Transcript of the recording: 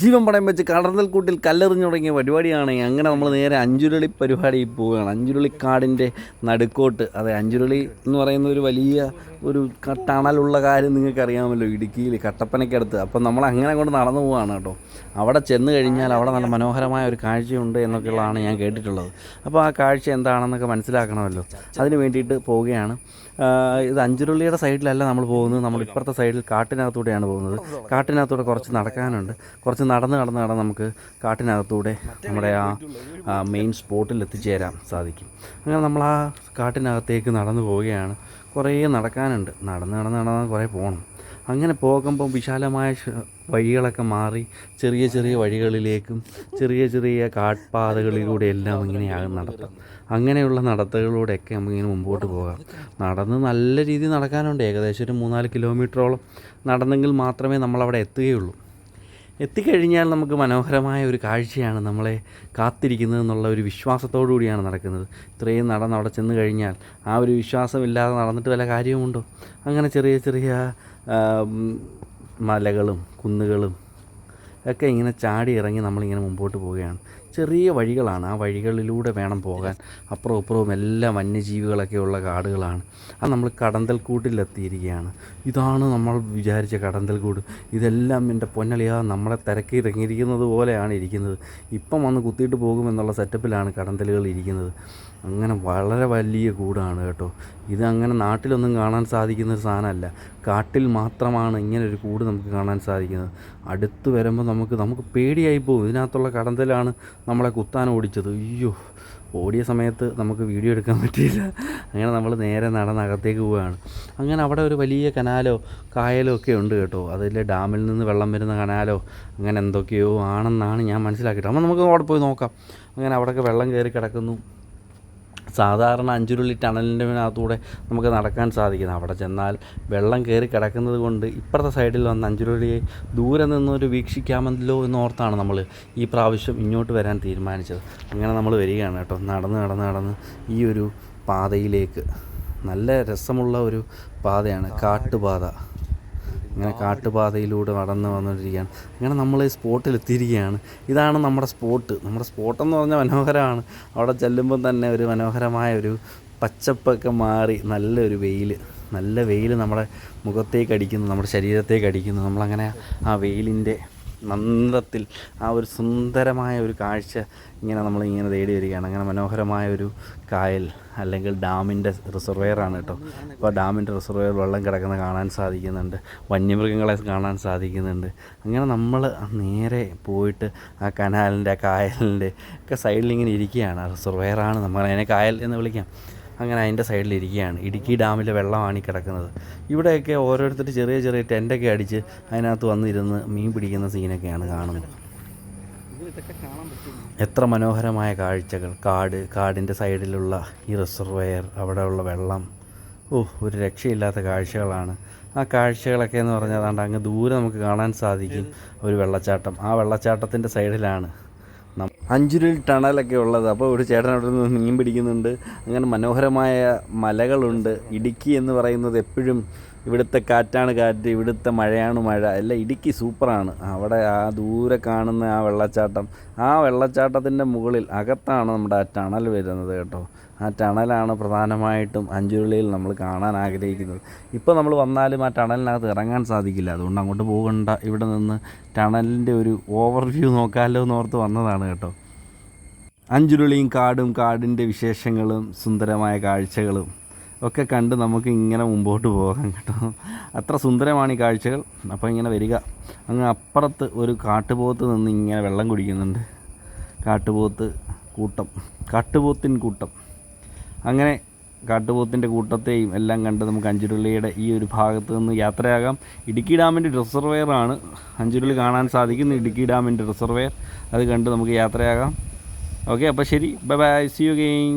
ജീവൻ പടയം വെച്ച് കടന്നൽക്കൂട്ടിൽ കല്ലെറിഞ്ഞു തുടങ്ങിയ പരിപാടിയാണ്. അങ്ങനെ നമ്മൾ നേരെ അഞ്ചുരുളി പരിപാടിയിൽ പോവുകയാണ്. അഞ്ചുരുളിക്കാടിന്റെ നടുക്കോട്ട്. അതെ അഞ്ചുരുളി എന്ന് പറയുന്ന ഒരു വലിയ ഒരു ടണലുള്ള കാര്യം നിങ്ങൾക്ക് അറിയാമല്ലോ ഇടുക്കിയിൽ കട്ടപ്പനയ്ക്കടുത്ത്. അപ്പം നമ്മൾ അങ്ങനെ കൊണ്ട് നടന്നു പോവുകയാണ് കേട്ടോ. അവിടെ ചെന്ന് കഴിഞ്ഞാൽ അവിടെ നല്ല മനോഹരമായ ഒരു കാഴ്ചയുണ്ട് എന്നൊക്കെയുള്ളതാണ് ഞാൻ കേട്ടിട്ടുള്ളത്. അപ്പോൾ ആ കാഴ്ച എന്താണെന്നൊക്കെ മനസ്സിലാക്കണമല്ലോ. അതിന് വേണ്ടിയിട്ട് പോവുകയാണ്. ഇത് അഞ്ചുരുള്ളിയുടെ സൈഡിലല്ല നമ്മൾ പോകുന്നത്. നമ്മൾ ഇപ്പുറത്തെ സൈഡിൽ കാട്ടിനകത്തൂടെയാണ് പോകുന്നത്. കാട്ടിനകത്തൂടെ കുറച്ച് നടക്കാനുണ്ട്. കുറച്ച് നടന്ന് നടന്ന് നടന്ന് നമുക്ക് കാട്ടിനകത്തൂടെ നമ്മുടെ ആ മെയിൻ സ്പോട്ടിൽ എത്തിച്ചേരാൻ സാധിക്കും. അങ്ങനെ നമ്മൾ ആ കാട്ടിനകത്തേക്ക് നടന്നു പോവുകയാണ്. കുറേ നടക്കാനുണ്ട്. നടന്ന് നടന്ന് നടന്ന് കുറേ പോകണം അങ്ങനെ പോകുമ്പോൾ വിശാലമായ വഴികളൊക്കെ മാറി ചെറിയ ചെറിയ വഴികളിലേക്കും ചെറിയ ചെറിയ കാട്പാതകളിലൂടെ എല്ലാം ഇങ്ങനെയാകും നടത്തം. അങ്ങനെയുള്ള നടത്തകളിലൂടെയൊക്കെ നമുക്കിങ്ങനെ മുമ്പോട്ട് പോകാം. നടന്ന് നല്ല രീതിയിൽ നടക്കാനുണ്ട്. ഏകദേശം ഒരു മൂന്നാൽ കിലോമീറ്ററോളം നടന്നെങ്കിൽ മാത്രമേ നമ്മളവിടെ എത്തുകയുള്ളൂ. എത്തിക്കഴിഞ്ഞാൽ നമുക്ക് മനോഹരമായ ഒരു കാഴ്ചയാണ് നമ്മളെ കാത്തിരിക്കുന്നത് എന്നുള്ള ഒരു വിശ്വാസത്തോടു കൂടിയാണ് നടക്കുന്നത്. ഇത്രയും നടന്ന് അവിടെ ചെന്ന് കഴിഞ്ഞാൽ ആ ഒരു വിശ്വാസമില്ലാതെ നടന്നിട്ട് വല്ല കാര്യവുമുണ്ടോ? അങ്ങനെ ചെറിയ ചെറിയ മലകളും കുന്നുകളും ഒക്കെ ഇങ്ങനെ ചാടി ഇറങ്ങി നമ്മളിങ്ങനെ മുമ്പോട്ട് പോവുകയാണ്. ചെറിയ വഴികളാണ്. ആ വഴികളിലൂടെ വേണം പോകാൻ. അപ്പുറവും ഇപ്പുറവും എല്ലാം വന്യജീവികളൊക്കെയുള്ള കാടുകളാണ്. അത് നമ്മൾ കടന്തൽക്കൂട്ടിലെത്തിയിരിക്കുകയാണ്. ഇതാണ് നമ്മൾ വിചാരിച്ച കടന്തൽക്കൂട്. ഇതെല്ലാം എന്റെ പൊന്നളിയാ നമ്മളെ തിരക്കി ഇറങ്ങിയിരിക്കുന്നത് പോലെയാണ് ഇരിക്കുന്നത്. ഇപ്പം വന്ന് കുത്തിയിട്ട് പോകുമെന്നുള്ള സെറ്റപ്പിലാണ് കടന്തലുകൾ ഇരിക്കുന്നത്. അങ്ങനെ വളരെ വലിയ കൂടാണ് കേട്ടോ. ഇത് അങ്ങനെ നാട്ടിലൊന്നും കാണാൻ സാധിക്കുന്ന ഒരു സാധനമല്ല. കാട്ടിൽ മാത്രമാണ് ഇങ്ങനൊരു കൂട് നമുക്ക് കാണാൻ സാധിക്കുന്നത്. അടുത്ത് വരുമ്പോൾ നമുക്ക് നമുക്ക് പേടിയായി പോകും. ഇതിനകത്തുള്ള കടന്തലാണ് നമ്മളെ കുത്താൻ ഓടിച്ചത്. അയ്യോ ഓടിയ സമയത്ത് നമുക്ക് വീഡിയോ എടുക്കാൻ പറ്റിയില്ല. അങ്ങനെ നമ്മൾ നേരെ നടന്നകത്തേക്ക് പോവുകയാണ്. അങ്ങനെ അവിടെ ഒരു വലിയ കനാലോ കായലോ ഒക്കെ ഉണ്ട് കേട്ടോ. അതിൽ ഡാമിൽ നിന്ന് വെള്ളം വരുന്ന കനാലോ അങ്ങനെ എന്തൊക്കെയോ ആണെന്നാണ് ഞാൻ മനസ്സിലാക്കിയിട്ട് അപ്പോൾ നമുക്ക് അവിടെ പോയി നോക്കാം. അങ്ങനെ അവിടെയൊക്കെ വെള്ളം കയറി കിടക്കുന്നു. സാധാരണ അഞ്ചുരുളി ടണലിന്റെ അകത്തൂടെ നമുക്ക് നടക്കാൻ സാധിക്കുന്നത് അവിടെ ചെന്നാൽ വെള്ളം കയറി കിടക്കുന്നത് കൊണ്ട് ഇപ്പുറത്തെ സൈഡിൽ വന്ന് അഞ്ചുരുളിയെ ദൂരെ നിന്നൊരു വീക്ഷിക്കാമല്ലോ എന്നോർത്താണ് നമ്മൾ ഈ പ്രാവശ്യം ഇങ്ങോട്ട് വരാൻ തീരുമാനിച്ചത്. അങ്ങനെ നമ്മൾ വരികയാണ് കേട്ടോ. നടന്ന് നടന്ന് നടന്ന് ഈ ഒരു പാതയിലേക്ക്. നല്ല രസമുള്ള ഒരു പാതയാണ് കാട്ടുപാത. ഇങ്ങനെ കാട്ടുപാതയിലൂടെ നടന്ന് വന്നിരിക്കുകയാണ് അങ്ങനെ നമ്മൾ ഈ സ്പോട്ടിൽ എത്തിയിരിക്കുകയാണ് ഇതാണ് നമ്മുടെ സ്പോട്ട്. നമ്മുടെ സ്പോട്ടെന്ന് പറഞ്ഞാൽ മനോഹരമാണ്. അവിടെ ചെല്ലുമ്പം തന്നെ ഒരു മനോഹരമായ ഒരു പച്ചപ്പൊക്കെ മാറി നല്ലൊരു വെയിൽ നല്ല വെയിൽ നമ്മുടെ മുഖത്തേക്ക് അടിക്കുന്നു നമ്മുടെ ശരീരത്തേക്ക് അടിക്കുന്നു. നമ്മളങ്ങനെ ആ വെയിലിന്റെ നന്ദത്തിൽ ആ ഒരു സുന്ദരമായ ഒരു കാഴ്ച ഇങ്ങനെ നമ്മളിങ്ങനെ തേടി വരികയാണ് അങ്ങനെ മനോഹരമായ ഒരു കായൽ അല്ലെങ്കിൽ ഡാമിന്റെ റിസർവെയറാണ് കേട്ടോ. അപ്പോൾ ഡാമിന്റെ റിസർവെയർ വെള്ളം കിടക്കുന്ന കാണാൻ സാധിക്കുന്നുണ്ട്. വന്യമൃഗങ്ങളെ കാണാൻ സാധിക്കുന്നുണ്ട്. അങ്ങനെ നമ്മൾ നേരെ പോയിട്ട് ആ കനാലിന്റെ ആ കായലിന്റെ ഒക്കെ സൈഡിൽ ഇങ്ങനെ ഇരിക്കുകയാണ് റിസർവെയറാണ് നമ്മൾ അതിനെ കായൽ എന്ന് വിളിക്കാം. അങ്ങനെ അതിന്റെ സൈഡിൽ ഇരിക്കുകയാണ് ഇടുക്കി ഡാമിലെ വെള്ളമാണ് ഈ കിടക്കുന്നത്. ഇവിടെയൊക്കെ ഓരോരുത്തർ ചെറിയ ചെറിയ ടെന്റൊക്കെ അടിച്ച് അതിനകത്ത് വന്നിരുന്ന് മീൻ പിടിക്കുന്ന സീനൊക്കെയാണ് കാണുന്നത്. എത്ര മനോഹരമായ കാഴ്ചകൾ. കാട് കാടിന്റെ സൈഡിലുള്ള ഈ റിസർവെയർ അവിടെയുള്ള വെള്ളം. ഓ ഒരു രക്ഷയില്ലാത്ത കാഴ്ചകളാണ്. ആ കാഴ്ചകളൊക്കെ എന്ന് പറഞ്ഞാൽ അങ്ങ് ദൂരെ നമുക്ക് കാണാൻ സാധിക്കും ഒരു വെള്ളച്ചാട്ടം. ആ വെള്ളച്ചാട്ടത്തിന്റെ സൈഡിലാണ് അഞ്ചുരുൾ ടണലൊക്കെ ഉള്ളത്. അപ്പോൾ ഒരു ചേട്ടൻ അവിടെ നിന്ന് മീൻ പിടിക്കുന്നുണ്ട്. അങ്ങനെ മനോഹരമായ മലകളുണ്ട്. ഇടുക്കി എന്ന് പറയുന്നത് എപ്പോഴും ഇവിടുത്തെ കാറ്റാണ് കാറ്റ് ഇവിടുത്തെ മഴയാണ് മഴ. അല്ല ഇടുക്കി സൂപ്പറാണ്. അവിടെ ആ ദൂരെ കാണുന്ന ആ വെള്ളച്ചാട്ടം. ആ വെള്ളച്ചാട്ടത്തിന്റെ മുകളിൽ അകത്താണ് നമ്മുടെ ആ ടണൽ വരുന്നത് കേട്ടോ. ആ ടണലാണ് പ്രധാനമായിട്ടും അഞ്ചുരുളിയിൽ നമ്മൾ കാണാൻ ആഗ്രഹിക്കുന്നത്. ഇപ്പോൾ നമ്മൾ വന്നാലും ആ ടണലിനകത്ത് ഇറങ്ങാൻ സാധിക്കില്ല. അതുകൊണ്ട് അങ്ങോട്ട് പോകണ്ട. ഇവിടെ നിന്ന് ടണലിന്റെ ഒരു ഓവർവ്യൂ നോക്കാമല്ലോ എന്ന് ഓർത്ത് വന്നതാണ് കേട്ടോ. അഞ്ചുരുളിയും കാടും കാടിന്റെ വിശേഷങ്ങളും സുന്ദരമായ കാഴ്ചകളും ഒക്കെ കണ്ട് നമുക്ക് ഇങ്ങനെ മുമ്പോട്ട് പോകാം കേട്ടോ. അത്ര സുന്ദരമാണ് ഈ കാഴ്ചകൾ. അപ്പോൾ ഇങ്ങനെ വരിക. അങ്ങ് അപ്പുറത്ത് ഒരു കാട്ടുപോത്ത് നിന്ന് ഇങ്ങനെ വെള്ളം കുടിക്കുന്നുണ്ട്. കാട്ടുപോത്ത് കൂട്ടം. കാട്ടുപോത്തിൻ കൂട്ടം. അങ്ങനെ കാട്ടുപോത്തിന്റെ കൂട്ടത്തെയും എല്ലാം കണ്ട് നമുക്ക് അഞ്ചുരുളിയുടെ ഈ ഒരു ഭാഗത്ത് നിന്ന് യാത്രയാകാം. ഇടുക്കി ഡാമിന്റെ റിസർവെയറാണ് അഞ്ചുരുളി കാണാൻ സാധിക്കുന്ന ഇടുക്കി ഡാമിന്റെ റിസർവെയർ. അത് കണ്ട് നമുക്ക് യാത്രയാകാം. ഓക്കെ അപ്പോൾ ശരി. Bye bye see you game